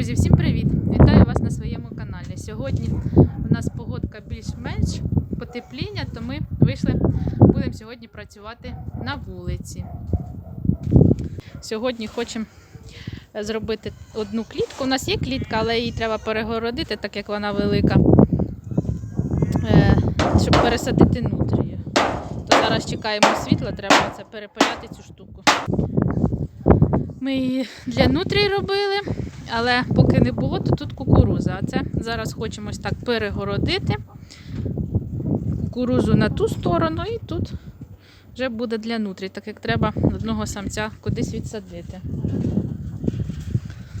Друзі, всім привіт! Вітаю вас на своєму каналі. Сьогодні у нас погодка більш-менш потепління, то ми вийшли, будемо сьогодні працювати на вулиці. Сьогодні хочемо зробити одну клітку. У нас є клітка, але її треба перегородити, так як вона велика, е, щоб пересадити нутрію. То зараз чекаємо світла, треба це перепиляти цю штуку. Ми її для нутрій робили, але поки не було, то тут кукуруза. А це зараз хочемо ось так перегородити кукурузу на ту сторону, і тут вже буде для нутрій, так як треба одного самця кудись відсадити.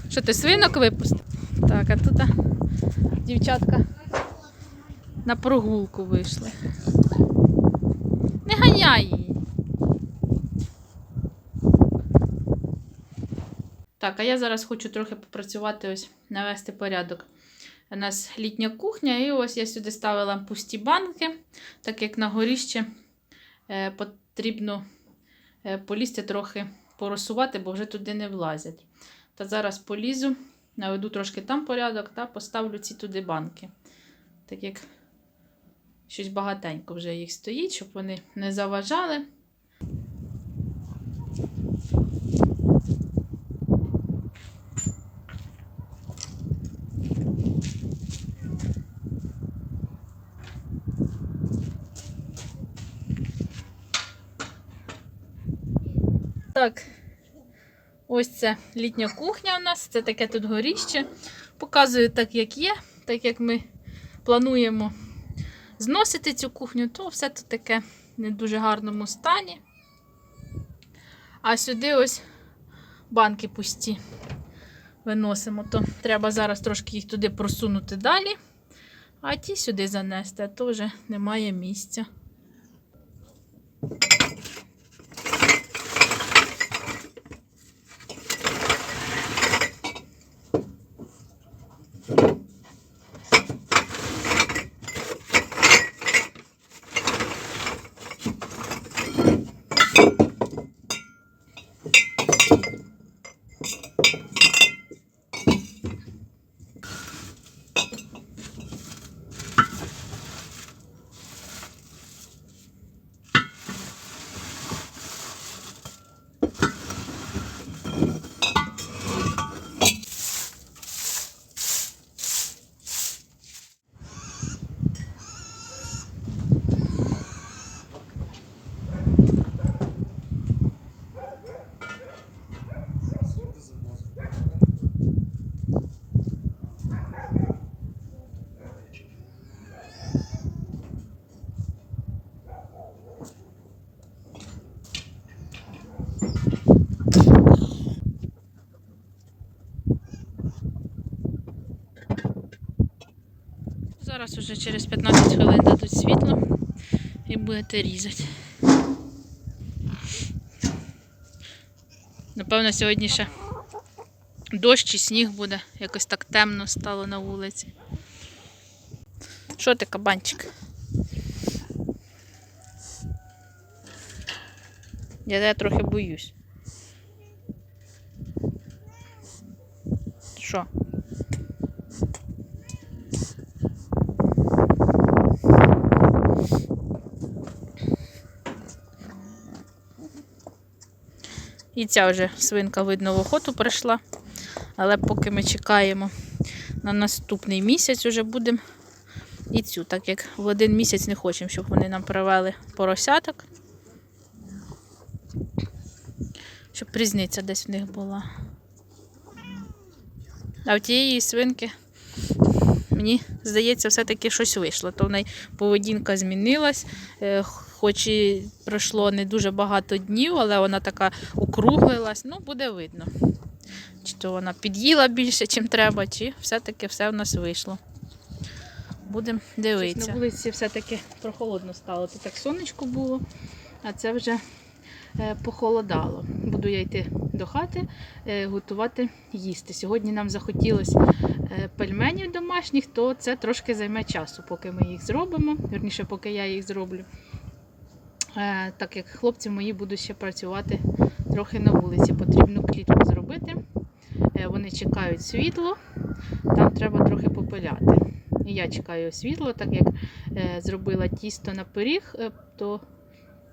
Що ти свинок випустив? Так, а тут дівчатка на прогулку вийшли. Не ганяй її. Так, а я зараз хочу трохи попрацювати, ось навести порядок. У нас літня кухня, і ось я сюди ставила пусті банки, так як на горіще потрібно е, полізти трохи поросувати, бо вже туди не влазять. Та зараз полізу, наведу трошки там порядок та поставлю ці туди банки. Так як щось багатенько вже їх стоїть, щоб вони не заважали. Так, ось це літня кухня у нас, це таке тут горіще. Показую так, як є, так як ми плануємо зносити цю кухню, то все тут таке не дуже гарному стані. А сюди ось банки пусті виносимо, то треба зараз трошки їх туди просунути далі, а ті сюди занести, а то вже немає місця. Зараз уже через 15 хвилин дадуть світло і будете різати. Напевно, сьогодні ще дощ чи сніг буде, якось так темно стало на вулиці. Що ти, кабанчик? Я тебе трохи боюсь. Що? І ця вже свинка, видно, в охоту прийшла. Але поки ми чекаємо на наступний місяць, вже будемо і цю, так як в один місяць не хочемо, щоб вони нам привели поросяток. Щоб різниця десь в них була. А в тієї свинки, мені здається, все-таки щось вийшло. То в неї поведінка змінилась. Хоч і пройшло не дуже багато днів, але вона така округлилась. Ну, буде видно. Чи то вона під'їла більше, чим треба, чи все-таки все в нас вийшло. Будемо дивитися. На вулиці все-таки прохолодно стало. Тут так сонечко було, а це вже е, похолодало. Буду я йти до хати, е, готувати їсти. Сьогодні нам захотілося е, пельменів домашніх, то це трошки займе часу, поки ми їх зробимо. Вірніше, поки я їх зроблю. Е, Так як хлопці мої будуть ще працювати трохи на вулиці, потрібно клітку зробити. Е, Вони чекають світло, там треба трохи попиляти. І я чекаю світло, так як е, зробила тісто на пиріг, то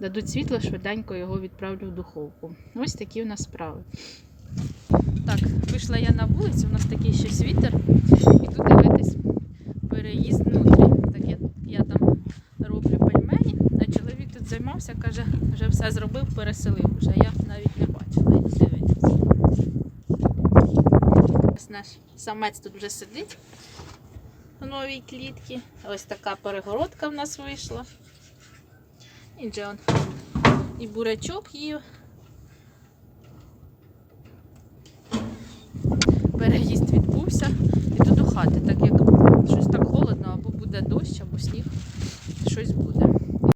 дадуть світло, швиденько його відправлю в духовку. Ось такі в нас справи. Так, вийшла я на вулицю, у нас такий щось вітер. Іду дивитись переїзд внутрі. Так я, я там роблю пельмені, а чоловік тут займався, каже, вже все зробив, переселив. Вже я навіть не бачила. Іду дивитись. Ось наш самець тут вже сидить у новій клітці. Ось така перегородка в нас вийшла. І Джон. І бурячок їв. Переїзд відбувся. Іду до хати, так як щось так холодно, або буде дощ, або сніг. Щось буде.